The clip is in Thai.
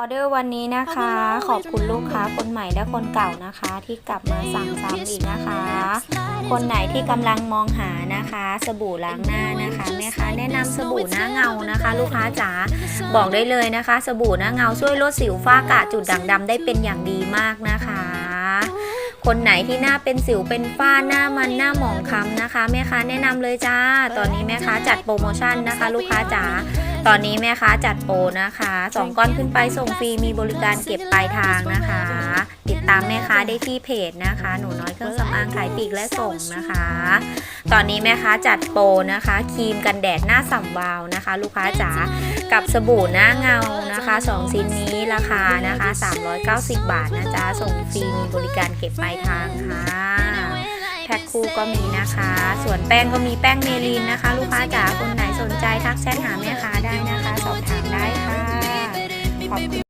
ออเดอร์วันนี้นะคะ ขอบคุณลูกค้าคนใหม่และคนเก่านะคะ ที่กลับมาสั่งซ้ำอีกนะคะ คนไหนที่กำลังมองหานะคะ สบู่ล้างหน้านะคะแม่ค้าแนะนำสบู่หน้าเงานะคะ ลูกค้าจ๋าบอกได้เลยนะคะ สบู่หน้าเงาช่วยลดสิวฝ้ากระจุดด่างดำได้เป็นอย่างดีมากนะคะ คนไหนที่หน้าเป็นสิวเป็นฝ้าหน้ามันหน้าหมองคล้ำนะคะแม่ค้าแนะนำเลยจ้า ตอนนี้แม่ค้าจัดโปรโมชั่นนะคะ ลูกค้าจ๋าตอนนี้แม่ค้าจัดโปรนะคะสองก้อนขึ้นไปส่งฟรีมีบริการเก็บปลายทางนะคะติดตามแม่ค้าได้ที่เพจนะคะ หนูน้อยเครื่องสำอางขายปลีกและส่งนะคะ ตอนนี้แม่ค้าจัดโปรนะคะ ครีมกันแดดหน้าสัมวาวนะคะ ลูกค้าจ๋ากับสบู่หน้าเงานะคะสองชิ้นนี้ราคานะคะ 390 บาทนะจ๊ะส่งฟรีมีบริการเก็บปลายทางค่ะแพ็คคู่ก็มีนะคะ ส่วนแป้งก็มีแป้งเมลินนะคะ ลูกค้าจ๋าคนไหนสนใจทักแชทหาแม่ค้าได้นะคะ สอบถามได้ค่ะขอบคุณ